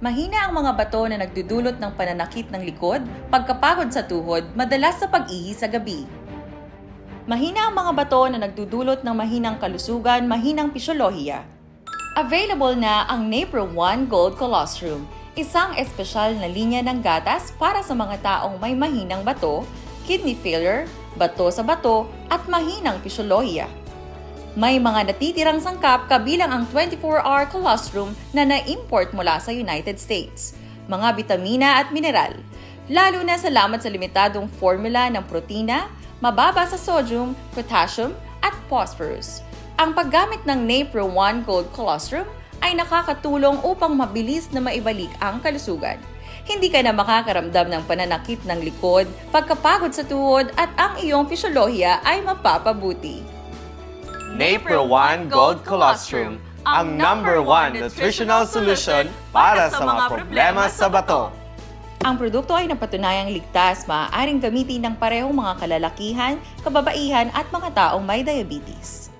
Mahina ang mga bato na nagdudulot ng pananakit ng likod, pagkapagod sa tuhod, madalas sa pag-ihi sa gabi. Mahina ang mga bato na nagdudulot ng mahinang kalusugan, mahinang pisyolohiya. Available na ang Napro One Gold Colostrum, isang espesyal na linya ng gatas para sa mga taong may mahinang bato, kidney failure, bato sa bato, at mahinang pisyolohiya. May mga natitirang sangkap kabilang ang 24-hour colostrum na na-import mula sa United States, mga bitamina at mineral, lalo na salamat sa limitadong formula ng protina, mababa sa sodium, potassium, at phosphorus. Ang paggamit ng Napro One Gold Colostrum ay nakakatulong upang mabilis na maibalik ang kalusugan. Hindi ka na makakaramdam ng pananakit ng likod, pagkapagod sa tuhod at ang iyong pisyolohiya ay mapapabuti. Napro One Gold Colostrum, ang number one nutritional solution para sa mga problema sa bato. Ang produkto ay napatunayang ligtas, maaaring gamitin ng parehong mga kalalakihan, kababaihan at mga taong may diabetes.